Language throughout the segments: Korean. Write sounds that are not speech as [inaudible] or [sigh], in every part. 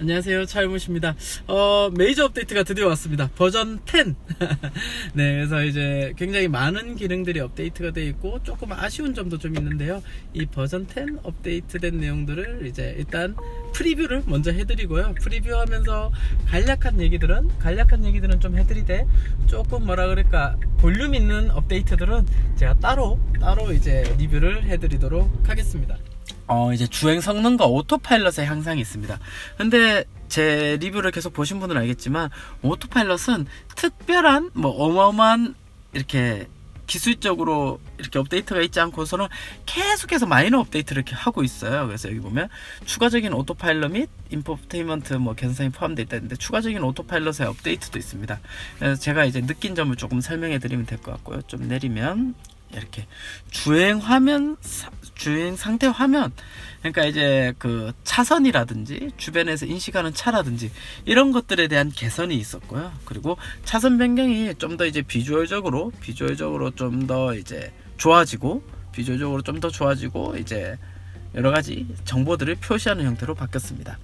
안녕하세요. 차일무십니다. 어, 메이저 업데이트가 드디어 왔습니다. 버전 10. [laughs] 네, 그래서 이제 굉장히 많은 기능들이 업데이트가 되어 있고 조금 아쉬운 점도 좀 있는데요. 이 버전 10 업데이트된 내용들을 이제 일단 프리뷰를 먼저 해드리고요. 프리뷰하면서 간략한 얘기들은 간략한 얘기들은 좀 해드리되 조금 뭐라 그럴까 볼륨 있는 업데이트들은 제가 따로 따로 이제 리뷰를 해드리도록 하겠습니다. 어, 이제 주행 성능과 오토파일럿의 향상이 있습니다. 근데 제 리뷰를 계속 보신 분들은 알겠지만 오토파일럿은 특별한 뭐 어마어마한 이렇게 기술적으로 이렇게 업데이트가 있지 않고서는 계속해서 마이너 업데이트를 이렇게 하고 있어요. 그래서 여기 보면 추가적인 오토파일럿 및 인포테인먼트 뭐 개선이 포함되어 있다는데 추가적인 오토파일럿의 업데이트도 있습니다. 그래서 제가 이제 느낀 점을 조금 설명해 드리면 될 것 같고요. 좀 내리면 이렇게 주행 화면 사- 주행 상태 화면 그러니까 이제 그 차선이라든지 주변에서 인식하는 차라든지 이런 것들에 대한 개선이 있었고요. 그리고 차선 변경이 좀 더 이제 비주얼적으로 비주얼적으로 좀 더 이제 좋아지고 비주얼적으로 좀 더 좋아지고 이제 여러 가지 정보들을 표시하는 형태로 바뀌었습니다.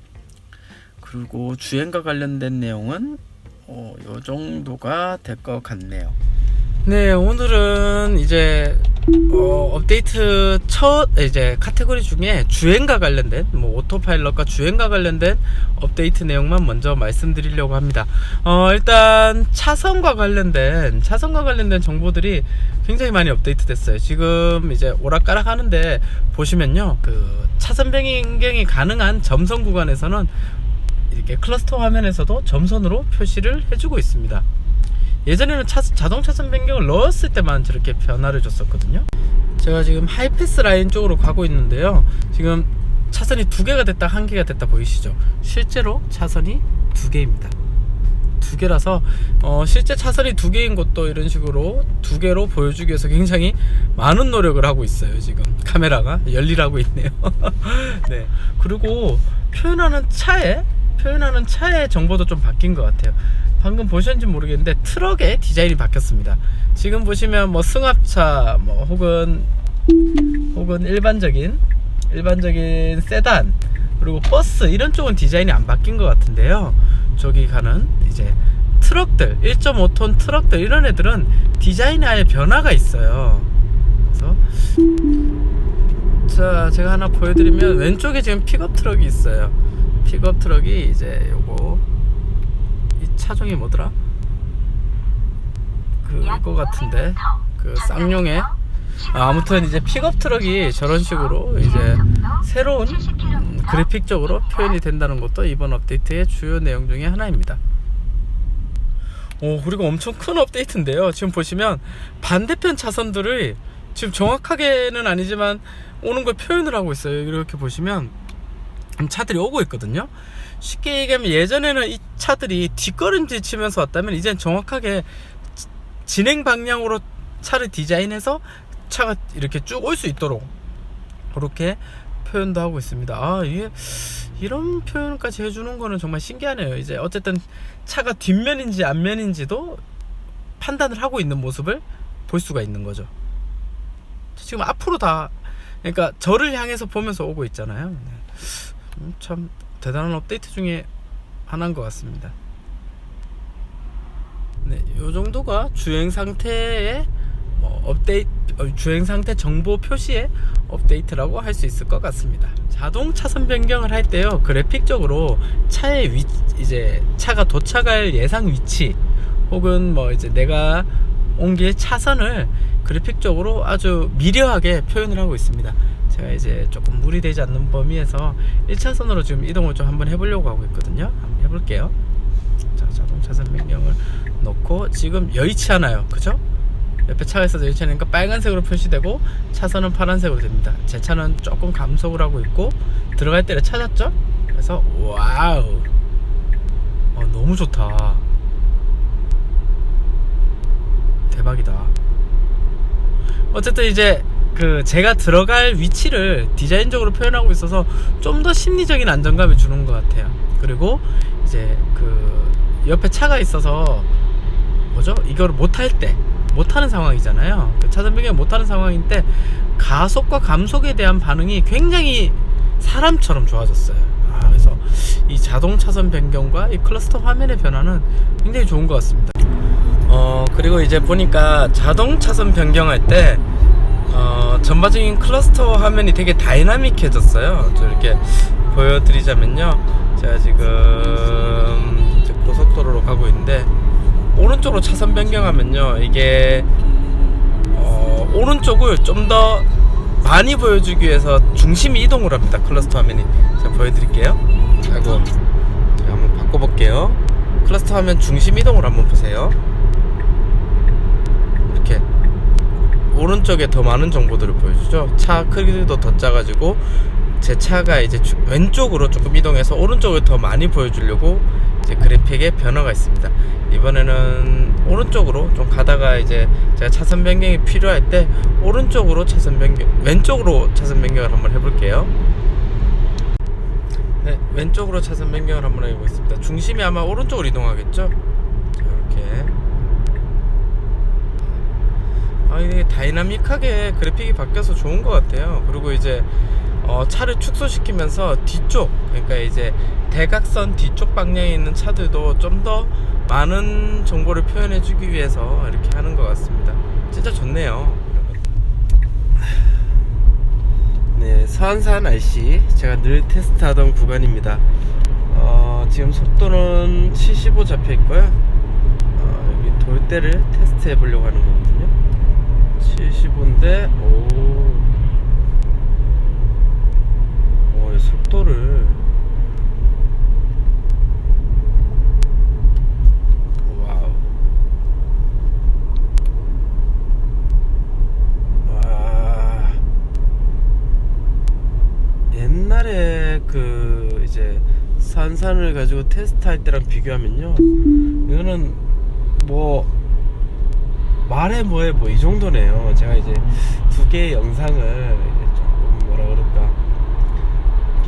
그리고 주행과 관련된 내용은 어, 요 정도가 될 것 같네요. 네, 오늘은 이제 어, 업데이트 첫 이제 카테고리 중에 주행과 관련된 뭐 오토파일럿과 주행과 관련된 업데이트 내용만 먼저 말씀드리려고 합니다. 어, 일단 차선과 관련된 차선과 관련된 정보들이 굉장히 많이 업데이트 됐어요. 지금 이제 오락가락 하는데 보시면요. 그 차선 변경이 가능한 점선 구간에서는 이렇게 클러스터 화면에서도 점선으로 표시를 해주고 있습니다. 예전에는 차, 자동 차선 변경을 넣었을 때만 저렇게 변화를 줬었거든요. 제가 지금 하이패스 라인 쪽으로 가고 있는데요. 지금 차선이 두 개가 됐다 한 개가 됐다 보이시죠? 실제로 차선이 두 개입니다. 두 개라서 어, 실제 차선이 두 개인 것도 이런 식으로 두 개로 보여주기 위해서 굉장히 많은 노력을 하고 있어요. 지금 카메라가 열일하고 있네요. [laughs] 네. 그리고 표현하는 차에 표현하는 차의 정보도 좀 바뀐 것 같아요. 방금 보셨는지 모르겠는데 트럭의 디자인이 바뀌었습니다. 지금 보시면 뭐 승합차 뭐 혹은 혹은 일반적인 일반적인 세단 그리고 버스 이런 쪽은 디자인이 안 바뀐 것 같은데요. 저기 가는 이제 트럭들 1.5톤 트럭들 이런 애들은 디자인에 아예 변화가 있어요. 그래서 자 제가 하나 보여드리면 왼쪽에 지금 픽업 트럭이 있어요. 픽업 트럭이 이제 요거 이 차종이 뭐더라? 그거 같은데 그 쌍용의 아, 아무튼 이제 픽업 트럭이 저런 식으로 이제 새로운 음, 그래픽적으로 표현이 된다는 것도 이번 업데이트의 주요 내용 중에 하나입니다. 오 그리고 엄청 큰 업데이트인데요. 지금 보시면 반대편 차선들을 지금 정확하게는 아니지만 오는 걸 표현을 하고 있어요. 이렇게 보시면 차들이 오고 있거든요. 쉽게 얘기하면 예전에는 이 차들이 뒷걸음질 치면서 왔다면 이젠 정확하게 지- 진행 방향으로 차를 디자인해서 차가 이렇게 쭉 올 수 있도록 그렇게 표현도 하고 있습니다. 아, 이게 이런 표현까지 해주는 거는 정말 신기하네요. 이제 어쨌든 차가 뒷면인지 앞면인지도 판단을 하고 있는 모습을 볼 수가 있는 거죠. 지금 앞으로 다 그러니까 저를 향해서 보면서 오고 있잖아요. 네. 음, 참 대단한 업데이트 중에 하나인 것 같습니다. 네, 요 정도가 주행 상태의 뭐 업데이트 어, 주행 상태 정보 표시의 업데이트라고 할 수 있을 것 같습니다. 자동 차선 변경을 할 때요 그래픽적으로 차의 위 이제 차가 도착할 예상 위치 혹은 뭐 이제 내가 옮길 차선을 그래픽적으로 아주 미려하게 표현을 하고 있습니다. 제가 이제 조금 무리되지 않는 범위에서 1차선으로 지금 이동을 좀 한번 해보려고 하고 있거든요. 한번 해볼게요. 자, 자동 차선 변경을 넣고 지금 여의치 않아요. 그죠? 옆에 차가 있어서 여의치 않으니까 빨간색으로 표시되고 차선은 파란색으로 됩니다. 제 차는 조금 감속을 하고 있고 들어갈 때를 찾았죠? 그래서 와우 어, 너무 좋다. 대박이다. 어쨌든 이제 그 제가 들어갈 위치를 디자인적으로 표현하고 있어서 좀 더 심리적인 안정감을 주는 것 같아요. 그리고 이제 그 옆에 차가 있어서 뭐죠? 이거를 못할 때 못하는 상황이잖아요. 그 차선 변경 못하는 상황일 때 가속과 감속에 대한 반응이 굉장히 사람처럼 좋아졌어요. 아, 그래서 이 자, 자동 차선 변경과 이 클러스터 화면의 변화는 굉장히 좋은 것 같습니다. 어 그리고 이제 보니까 자동 차선 변경할 때 어, 전반적인 클러스터 화면이 되게 다이나믹해졌어요. 저 이렇게 보여드리자면요. 제가 지금 이제 고속도로로 가고 있는데 오른쪽으로 차선 변경하면요. 이게 어, 오른쪽을 좀 더 많이 보여주기 위해서 중심이 이동을 합니다. 클러스터 화면이 제가 보여드릴게요. 아이고 제가 한번 바꿔볼게요. 클러스터 화면 중심 이동을 한번 보세요. 이렇게 오른쪽에 더 많은 정보들을 보여주죠. 차 크기도 더 작아지고 제 차가 이제 주- 왼쪽으로 조금 이동해서 오른쪽을 더 많이 보여주려고 이제 그래픽에 변화가 있습니다. 이번에는 오른쪽으로 좀 가다가 이제 제가 차선 변경이 필요할 때 오른쪽으로 차선 변경, 왼쪽으로 차선 변경을 한번 해볼게요. 네, 왼쪽으로 차선 변경을 한번 해보겠습니다. 중심이 아마 오른쪽으로 이동하겠죠? 자, 이렇게. 아, 이게 다이나믹하게 그래픽이 바뀌어서 좋은 것 같아요. 그리고 이제 어, 차를 축소시키면서 뒤쪽, 그러니까 이제 대각선 뒤쪽 방향에 있는 차들도 좀 더 많은 정보를 표현해 주기 위해서 이렇게 하는 것 같습니다. 진짜 좋네요. 네, 서안산 RC 제가 늘 테스트하던 구간입니다. 어, 지금 속도는 75 잡혀 있고요. 어, 여기 돌대를 테스트해 보려고 하는 거거든요. 75인데 오, 오, 이 속도를 와우. 와. 옛날에 그 이제 산산을 가지고 테스트 할 때랑 비교하면요 이거는 뭐 말해 뭐해 뭐 이 정도네요. 제가 이제 두 개의 영상을 이제 조금 뭐라 그럴까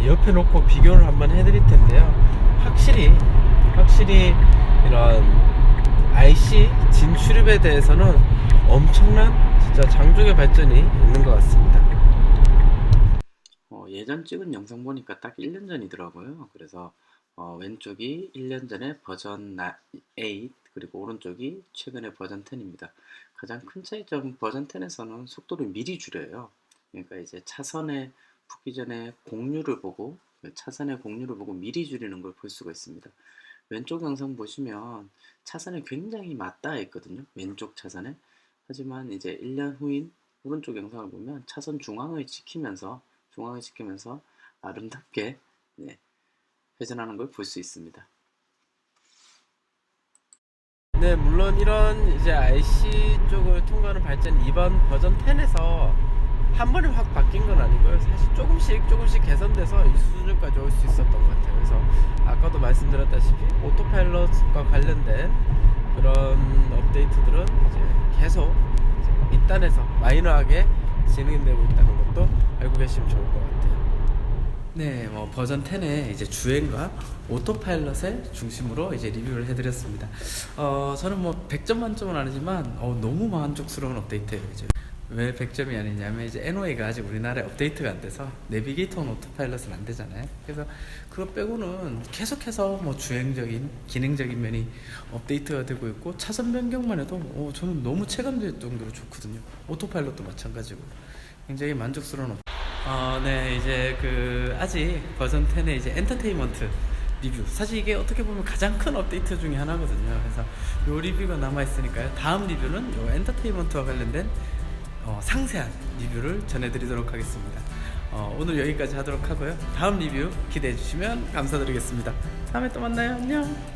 옆에 놓고 비교를 한번 해드릴 텐데요. 확실히 확실히 이런 IC 진출입에 대해서는 엄청난 진짜 장족의 발전이 있는 것 같습니다. 어, 예전 찍은 영상 보니까 딱 1년 전이더라고요. 그래서 어, 왼쪽이 1년 전에 버전 8 그리고 오른쪽이 최근에 버전 10입니다. 가장 큰 차이점 버전 10에서는 속도를 미리 줄여요. 그러니까 이제 차선에 붙기 전에 공유를 보고 그 차선의 공유를 보고 미리 줄이는 걸 볼 수가 있습니다. 왼쪽 영상 보시면 차선에 굉장히 맞닿아 있거든요. 왼쪽 차선에. 하지만 이제 1년 후인 오른쪽 영상을 보면 차선 중앙을 지키면서 중앙을 지키면서 아름답게 네, 회전하는 걸 볼 수 있습니다. 네, 물론 이런 이제 IC 쪽을 통과하는 발전이 이번 버전 10에서 한 번에 확 바뀐 건 아니고요. 사실 조금씩 조금씩 개선돼서 이 수준까지 올 수 있었던 것 같아요. 그래서 아까도 말씀드렸다시피 오토파일럿과 관련된 그런 업데이트들은 이제 계속 이제 밑단에서 마이너하게 진행되고 있다는 것도 알고 계시면 좋을 것 같아요. 네, 뭐 버전 10의 이제 주행과 오토파일럿을 중심으로 이제 리뷰를 해드렸습니다. 어, 저는 뭐 100점 만점은 아니지만 어, 너무 만족스러운 업데이트예요. 이제. 왜 100점이 아니냐면 이제 NOA가 아직 우리나라에 업데이트가 안 돼서 내비게이터는 오토파일럿은 안 되잖아요. 그래서 그거 빼고는 계속해서 뭐 주행적인 기능적인 면이 업데이트가 되고 있고 차선 변경만 해도 어, 저는 너무 체감될 정도로 좋거든요. 오토파일럿도 마찬가지고 굉장히 만족스러운 업. 어, 네 이제 그 아직 버전 10의 이제 엔터테인먼트 리뷰 사실 이게 어떻게 보면 가장 큰 업데이트 중에 하나거든요. 그래서 요 리뷰가 남아 있으니까요. 다음 리뷰는 요 엔터테인먼트와 관련된 어, 상세한 리뷰를 전해드리도록 하겠습니다. 어, 오늘 여기까지 하도록 하고요. 다음 리뷰 기대해 주시면 감사드리겠습니다. 다음에 또 만나요. 안녕.